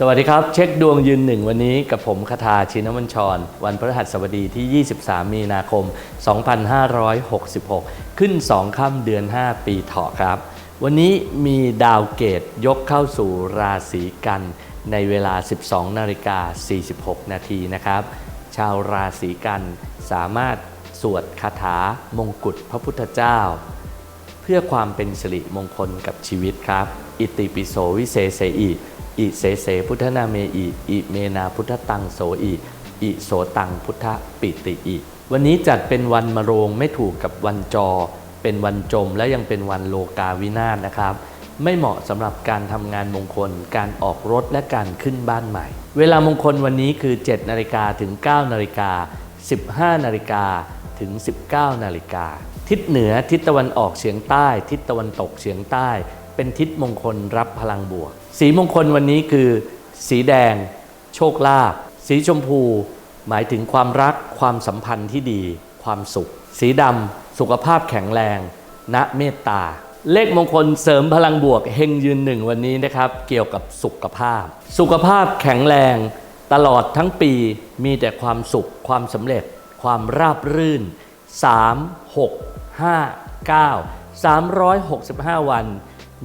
สวัสดีครับ เช็คดวงยืนหนึ่งวันนี้กับผมคทาชินวัญชร วันพฤหัสบดีที่ 23 มีนาคม 2566 ขึ้น 2ค่ำเดือน 5 ปีเถาะครับ วันนี้มีดาวเกตยกเข้าสู่ราศีกัน ในเวลา 12 นาฬิกา 46 นาทีนะครับ ชาวราศีกันสามารถสวดคาถามงกุฎพระพุทธเจ้า เพื่อความเป็นสิริมงคลกับชีวิตครับ อิติปิโสวิเศษอิ อิเสเสพุทธนาเมอิอิเมนาพุทธตังโสอิอิโสตังพุทธปิติอิวันนี้จัดเป็นวันมะโรงไม่ถูกกับวันจอ เป็นวันจมและยังเป็นวันโลกาวินาศนะครับ ไม่เหมาะสำหรับการทำงานมงคล การออกรถและการขึ้นบ้านใหม่ เวลามงคลวันนี้คือ 7นาฬิกาถึง 9นาฬิกา15นาฬิกาถึง 19นาฬิกาทิศเหนือทิศตะวันออกเฉียงใต้ ทิศตะวันตกเฉียงใต้ เป็นทิศมงคลรับพลังบวก สีมงคลวันนี้คือ สีแดง โชคลาภสีชมพู หมายถึงความรักความสัมพันธ์ที่ดี ความสุข สีดำสุขภาพแข็งแรง ณเมตตา เลขมงคลเสริมพลังบวกเฮงยืนหนึ่งวันนี้นะครับ เกี่ยวกับสุขภาพ สุขภาพแข็งแรง ตลอดทั้งปีมีแต่ความสุข ความสำเร็จ ความราบรื่น 3 6 5 9 365 วัน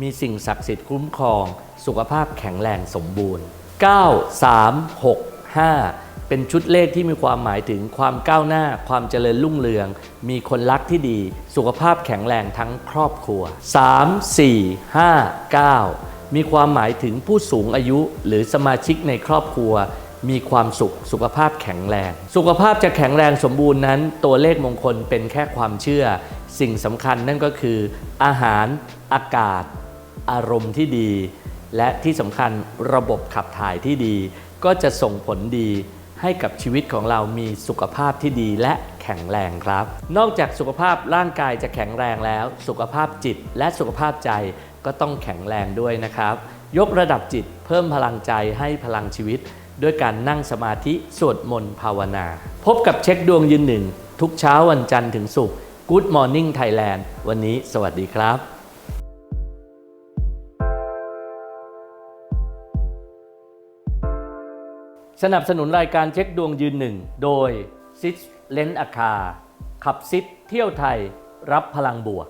มีสิ่งศักดิ์สิทธิ์คุ้มครอง สุขภาพแข็งแรงสมบูรณ์ 9 3 6 5 เป็นชุดเลขที่มีความหมายถึงความก้าวหน้า ความเจริญรุ่งเรือง มีคนรักที่ดี สุขภาพแข็งแรงทั้งครอบครัว 3 4 5 9 มีความหมายถึงผู้สูงอายุหรือสมาชิกในครอบครัวมีความสุขสุขภาพแข็งแรง สุขภาพจะแข็งแรงสมบูรณ์นั้น ตัวเลขมงคลเป็นแค่ความเชื่อ สิ่งสำคัญนั่นก็คือ อาหารอากาศ อารมณ์ที่ดี และที่สำคัญระบบขับถ่ายที่ดี ก็จะส่งผลดีให้กับชีวิตของเรามีสุขภาพที่ดีและแข็งแรงครับ นอกจากสุขภาพร่างกายจะแข็งแรงแล้ว สุขภาพจิตและสุขภาพใจก็ต้องแข็งแรงด้วยนะครับ ยกระดับจิตเพิ่มพลังใจให้พลังชีวิต ด้วยการนั่งสมาธิสวดมนต์ภาวนา พบกับเช็คดวงยืนหนึ่ง ทุกเช้าวันจันทร์ถึงศุกร์ Good Morning Thailand วันนี้สวัสดีครับสนับสนุนรายการเช็คดวงยืนหนึ่ง โดยซิสเลนอาคาขับซิปเที่ยวไทยรับพลังบวก